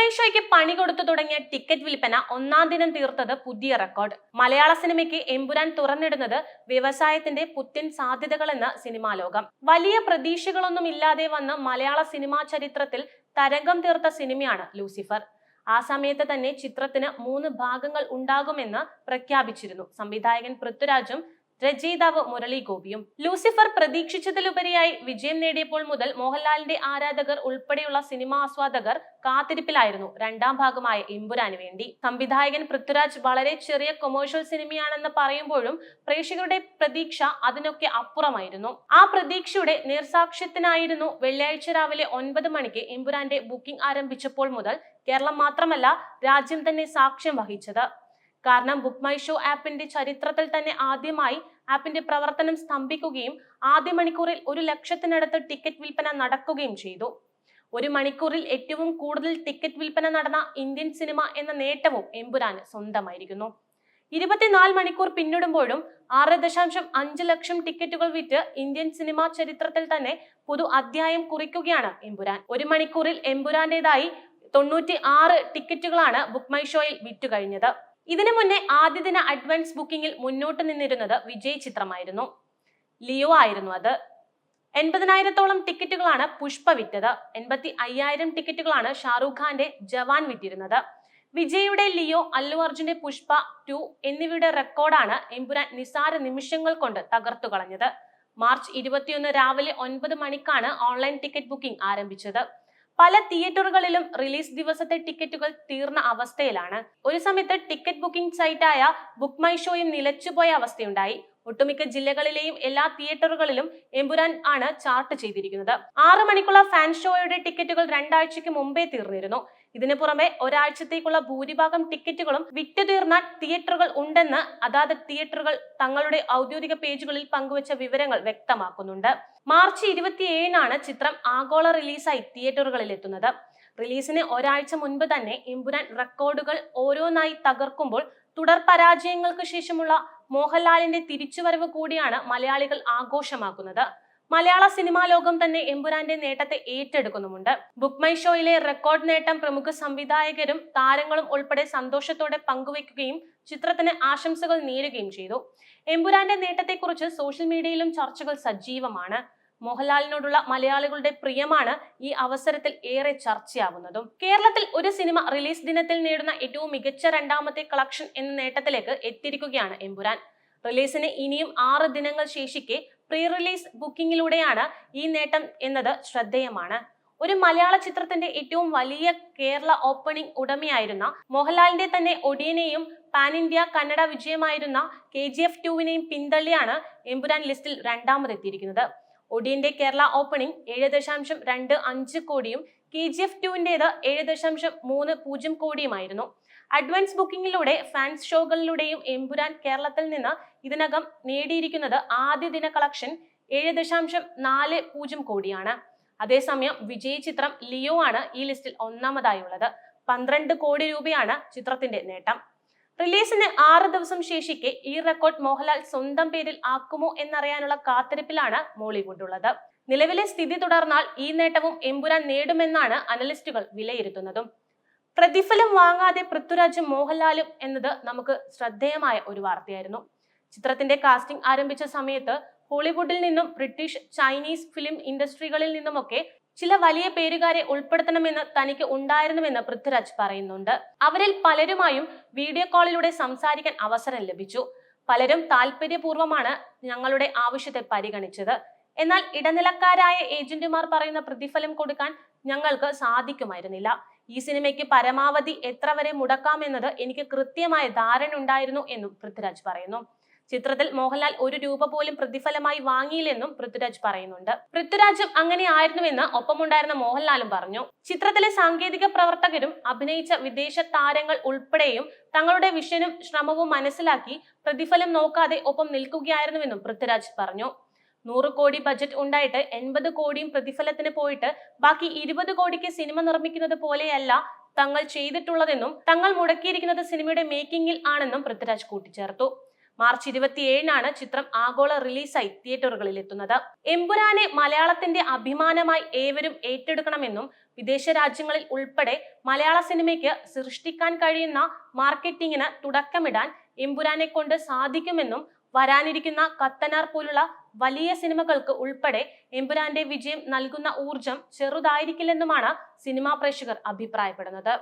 My ഷോയ്ക്ക് പണി കൊടുത്തു തുടങ്ങിയ ടിക്കറ്റ് വിൽപ്പന ഒന്നാം ദിനം തീർത്തത് പുതിയ റെക്കോർഡ്. മലയാള സിനിമയ്ക്ക് എമ്പുരാൻ തുറന്നിടുന്നത് വ്യവസായത്തിന്റെ പുത്തൻ സാധ്യതകളെന്ന് സിനിമാ ലോകം. വലിയ പ്രതീക്ഷകളൊന്നും ഇല്ലാതെ വന്ന് മലയാള സിനിമാ ചരിത്രത്തിൽ തരംഗം തീർത്ത സിനിമയാണ് ലൂസിഫർ. ആ സമയത്ത് തന്നെ ചിത്രത്തിന് മൂന്ന് ഭാഗങ്ങൾ ഉണ്ടാകുമെന്ന് പ്രഖ്യാപിച്ചിരുന്നു. സംവിധായകൻ പൃഥ്വിരാജും രചയിതാവ് മുരളി ഗോപിയും ലൂസിഫർ പ്രതീക്ഷിച്ചതിലുപരിയായി വിജയം നേടിയപ്പോൾ മുതൽ മോഹൻലാലിന്റെ ആരാധകർ ഉൾപ്പെടെയുള്ള സിനിമാ ആസ്വാദകർ കാത്തിരിപ്പിലായിരുന്നു രണ്ടാം ഭാഗമായ ഇമ്പുരാന് വേണ്ടി. സംവിധായകൻ പൃഥ്വിരാജ് വളരെ ചെറിയ കൊമേഴ്ഷ്യൽ സിനിമയാണെന്ന് പറയുമ്പോഴും പ്രേക്ഷകരുടെ പ്രതീക്ഷ അതിനൊക്കെ അപ്പുറമായിരുന്നു. ആ പ്രതീക്ഷയുടെ നേർസാക്ഷ്യത്തിനായിരുന്നു വെള്ളിയാഴ്ച രാവിലെ ഒൻപത് മണിക്ക് ഇമ്പുരാന്റെ ബുക്കിംഗ് ആരംഭിച്ചപ്പോൾ മുതൽ കേരളം മാത്രമല്ല രാജ്യം തന്നെ സാക്ഷ്യം വഹിച്ചത്. കാരണം ബുക്ക് മൈ ഷോ ആപ്പിന്റെ ചരിത്രത്തിൽ തന്നെ ആദ്യമായി ആപ്പിന്റെ പ്രവർത്തനം സ്തംഭിക്കുകയും ആദ്യ മണിക്കൂറിൽ ഒരു ലക്ഷത്തിനടുത്ത് ടിക്കറ്റ് വിൽപ്പന നടക്കുകയും ചെയ്തു. ഒരു മണിക്കൂറിൽ ഏറ്റവും കൂടുതൽ ടിക്കറ്റ് വിൽപ്പന നടന്ന ഇന്ത്യൻ സിനിമ എന്ന നേട്ടവും എമ്പുരാന് സ്വന്തമായിരിക്കുന്നു. ഇരുപത്തിനാല് മണിക്കൂർ പിന്നിടുമ്പോഴും ആറ് ദശാംശം അഞ്ച് ലക്ഷം ടിക്കറ്റുകൾ വിറ്റ് ഇന്ത്യൻ സിനിമാ ചരിത്രത്തിൽ തന്നെ പുതു അധ്യായം കുറിക്കുകയാണ് എമ്പുരാൻ. ഒരു മണിക്കൂറിൽ എമ്പുരാന്റേതായി തൊണ്ണൂറ്റി ആറ് ടിക്കറ്റുകളാണ് ബുക്ക് മൈ ഷോയിൽ വിറ്റുകഴിഞ്ഞത് ഇതിനു മുന്നേ ആദ്യ ദിന അഡ്വാൻസ് ബുക്കിംഗിൽ മുന്നോട്ട് നിന്നിരുന്നത് വിജയ് ചിത്രമായിരുന്നു. ലിയോ ആയിരുന്നു അത്. എൺപതിനായിരത്തോളം ടിക്കറ്റുകളാണ് പുഷ്പ വിറ്റത്. എൺപത്തി അയ്യായിരം ടിക്കറ്റുകളാണ് ഷാറൂഖ് ഖാന്റെ ജവാൻ വിറ്റിരുന്നത്. വിജയുടെ ലിയോ അല്ലു അർജുന്റെ പുഷ്പ ടു എന്നിവയുടെ റെക്കോർഡാണ് എമ്പുരാൻ നിസാര നിമിഷങ്ങൾ കൊണ്ട് തകർത്തു കളഞ്ഞത്. മാർച്ച് ഇരുപത്തിയൊന്ന് രാവിലെ ഒൻപത് മണിക്കാണ് ഓൺലൈൻ ടിക്കറ്റ് ബുക്കിംഗ് ആരംഭിച്ചത്. പല തിയേറ്ററുകളിലും റിലീസ് ദിവസത്തെ ടിക്കറ്റുകൾ തീർന്ന അവസ്ഥയിലാണ്. ഒരു സമയത്ത് ടിക്കറ്റ് ബുക്കിംഗ് സൈറ്റായ ബുക്ക് മൈ ഷോയും നിലച്ചുപോയ അവസ്ഥയുണ്ടായി. ഒട്ടുമിക്ക ജില്ലകളിലെയും എല്ലാ തിയേറ്ററുകളിലും എമ്പുരാൻ ആണ് ചാർട്ട് ചെയ്തിരിക്കുന്നത്. ആറു മണിക്കുള്ള ഫാൻ ഷോയുടെ ടിക്കറ്റുകൾ രണ്ടാഴ്ചയ്ക്ക് മുമ്പേ തീർന്നിരുന്നു. ഇതിനു പുറമെ ഒരാഴ്ചത്തേക്കുള്ള ഭൂരിഭാഗം ടിക്കറ്റുകളും വിറ്റു തീർന്ന തിയേറ്ററുകൾ ഉണ്ടെന്ന് അതാത് തിയേറ്ററുകൾ തങ്ങളുടെ ഔദ്യോഗിക പേജുകളിൽ പങ്കുവച്ച വിവരങ്ങൾ വ്യക്തമാക്കുന്നുണ്ട്. മാർച്ച് ഇരുപത്തിയേഴിനാണ് ചിത്രം ആഗോള റിലീസായി തിയേറ്ററുകളിൽ എത്തുന്നത്. റിലീസിന് ഒരാഴ്ച മുൻപ് തന്നെ ഇമ്പുരാൻ റെക്കോർഡുകൾ ഓരോന്നായി തകർക്കുമ്പോൾ തുടർ പരാജയങ്ങൾക്ക് ശേഷമുള്ള മോഹൻലാലിന്റെ തിരിച്ചുവരവ് കൂടിയാണ് മലയാളികൾ ആഘോഷമാക്കുന്നത്. മലയാള സിനിമാ ലോകം തന്നെ എമ്പുരാന്റെ നേട്ടത്തെ ഏറ്റെടുക്കുന്നുമുണ്ട്. ബുക്ക് മൈ ഷോയിലെ റെക്കോർഡ് നേട്ടം പ്രമുഖ സംവിധായകരും താരങ്ങളും ഉൾപ്പെടെ സന്തോഷത്തോടെ പങ്കുവയ്ക്കുകയും ചിത്രത്തിന് ആശംസകൾ നേരുകയും ചെയ്തു. എമ്പുരാന്റെ നേട്ടത്തെക്കുറിച്ച് സോഷ്യൽ മീഡിയയിലും ചർച്ചകൾ സജീവമാണ്. മോഹൻലാലിനോടുള്ള മലയാളികളുടെ പ്രിയമാണ് ഈ അവസരത്തിൽ ഏറെ ചർച്ചയാവുന്നതും. കേരളത്തിൽ ഒരു സിനിമ റിലീസ് ദിനത്തിൽ നേടുന്ന ഏറ്റവും മികച്ച രണ്ടാമത്തെ കളക്ഷൻ എന്ന നേട്ടത്തിലേക്ക് എത്തിയിരിക്കുകയാണ് എമ്പുരാൻ. റിലീസിന് ഇനിയും ആറ് ദിനങ്ങൾ ശേഷിക്കെ പ്രീ റിലീസ് ബുക്കിംഗിലൂടെയാണ് ഈ നേട്ടം എന്നത് ശ്രദ്ധേയമാണ്. ഒരു മലയാള ചിത്രത്തിന്റെ ഏറ്റവും വലിയ കേരള ഓപ്പണിംഗ് ഉടമയായിരുന്ന മോഹൻലാലിന്റെ തന്നെ ഒടിയനെയും പാൻ ഇന്ത്യ കന്നഡ വിജയമായിരുന്ന കെ ജി എഫ് ടുവിനെയും പിന്തള്ളിയാണ് എമ്പുരാൻ ലിസ്റ്റിൽ രണ്ടാമതെത്തിയിരിക്കുന്നത്. ഒടിയന്റെ കേരള ഓപ്പണിംഗ് ഏഴ് ദശാംശം രണ്ട് അഞ്ച് കോടിയും കെ ജി എഫ് ടുവിന്റെത് ഏഴ് ദശാംശം മൂന്ന് പൂജ്യം കോടിയുമായിരുന്നു. അഡ്വാൻസ് ബുക്കിംഗിലൂടെ ഫാൻസ് ഷോകളിലൂടെയും എംപുരാൻ കേരളത്തിൽ നിന്ന് ഇതിനകം നേടിയിരിക്കുന്നത് ആദ്യ ദിന കളക്ഷൻ ഏഴ് ദശാംശം നാല് പൂജ്യം കോടിയാണ്. അതേസമയം വിജയ് ചിത്രം ലിയോ ആണ് ഈ ലിസ്റ്റിൽ ഒന്നാമതായുള്ളത്. പന്ത്രണ്ട് കോടി രൂപയാണ് ചിത്രത്തിന്റെ നേട്ടം. റിലീസിന് ആറ് ദിവസം ശേഷിക്കെ ഈ റെക്കോർഡ് മോഹൻലാൽ സ്വന്തം പേരിൽ ആക്കുമോ എന്നറിയാനുള്ള കാത്തിരിപ്പിലാണ് മോളിവുഡ് ഉള്ളത്. നിലവിലെ സ്ഥിതി തുടർന്നാൽ ഈ നേട്ടവും എമ്പുരാൻ നേടുമെന്നാണ് അനലിസ്റ്റുകൾ വിലയിരുത്തുന്നതും. പ്രതിഫലം വാങ്ങാതെ പൃഥ്വിരാജും മോഹൻലാലും എന്നത് നമുക്ക് ശ്രദ്ധേയമായ ഒരു വാർത്തയായിരുന്നു. ചിത്രത്തിന്റെ കാസ്റ്റിംഗ് ആരംഭിച്ച സമയത്ത് ഹോളിവുഡിൽ നിന്നും ബ്രിട്ടീഷ് ചൈനീസ് ഫിലിം ഇൻഡസ്ട്രികളിൽ നിന്നുമൊക്കെ ചില വലിയ പേരുകാരെ ഉൾപ്പെടുത്തണമെന്ന് തനിക്ക് ഉണ്ടായിരുന്നുവെന്ന് പൃഥ്വിരാജ് പറയുന്നുണ്ട്. അവരിൽ പലരുമായും വീഡിയോ കോളിലൂടെ സംസാരിക്കാൻ അവസരം ലഭിച്ചു. പലരും താല്പര്യപൂർവമാണ് ഞങ്ങളുടെ ആവശ്യത്തെ പരിഗണിച്ചത്. എന്നാൽ ഇടനിലക്കാരായ ഏജന്റുമാർ പറയുന്ന പ്രതിഫലം കൊടുക്കാൻ ഞങ്ങൾക്ക് സാധിക്കുമായിരുന്നില്ല. ഈ സിനിമയ്ക്ക് പരമാവധി എത്ര വരെ മുടക്കാമെന്നത് എനിക്ക് കൃത്യമായ ധാരണ ഉണ്ടായിരുന്നു എന്നും പൃഥ്വിരാജ് പറയുന്നു. ചിത്രത്തിൽ മോഹൻലാൽ ഒരു രൂപ പോലും പ്രതിഫലമായി വാങ്ങിയില്ലെന്നും പൃഥ്വിരാജ് പറയുന്നുണ്ട്. പൃഥ്വിരാജും അങ്ങനെ ആയിരുന്നുവെന്ന് ഒപ്പമുണ്ടായിരുന്ന മോഹൻലാലും പറഞ്ഞു. ചിത്രത്തിലെ സാങ്കേതിക പ്രവർത്തകരും അഭിനയിച്ച വിദേശ താരങ്ങൾ ഉൾപ്പെടെയും തങ്ങളുടെ വിഷനും ശ്രമവും മനസ്സിലാക്കി പ്രതിഫലം നോക്കാതെ ഒപ്പം നിൽക്കുകയായിരുന്നുവെന്നും പൃഥ്വിരാജ് പറഞ്ഞു. നൂറ് കോടി ബജറ്റ് ഉണ്ടായിട്ട് എൺപത് കോടിയും പ്രതിഫലത്തിന് പോയിട്ട് ബാക്കി ഇരുപത് കോടിക്ക് സിനിമ നിർമ്മിക്കുന്നത് പോലെയല്ല തങ്ങൾ ചെയ്തിട്ടുള്ളതെന്നും തങ്ങൾ മുടക്കിയിരിക്കുന്നത് സിനിമയുടെ മേക്കിംഗിൽ ആണെന്നും പൃഥ്വിരാജ് കൂട്ടിച്ചേർത്തു. മാർച്ച് ഇരുപത്തിയേഴിനാണ് ചിത്രം ആഗോള റിലീസായി തിയേറ്ററുകളിൽ എത്തുന്നത് എമ്പുരാനെ മലയാളത്തിന്റെ അഭിമാനമായി ഏവരും ഏറ്റെടുക്കണമെന്നും വിദേശ രാജ്യങ്ങളിൽ ഉൾപ്പെടെ മലയാള സിനിമയ്ക്ക് സൃഷ്ടിക്കാൻ കഴിയുന്ന മാർക്കറ്റിംഗിന് തുടക്കമിടാൻ എമ്പുരാനെ കൊണ്ട് സാധിക്കുമെന്നും വരാനിരിക്കുന്ന കത്തനാർ പോലുള്ള വലിയ സിനിമകൾക്ക് ഉൾപ്പെടെ എമ്പുരാന്റെ വിജയം നൽകുന്ന ഊർജം ചെറുതായിരിക്കില്ലെന്നുമാണ് സിനിമാ പ്രേക്ഷകർ അഭിപ്രായപ്പെടുന്നത്.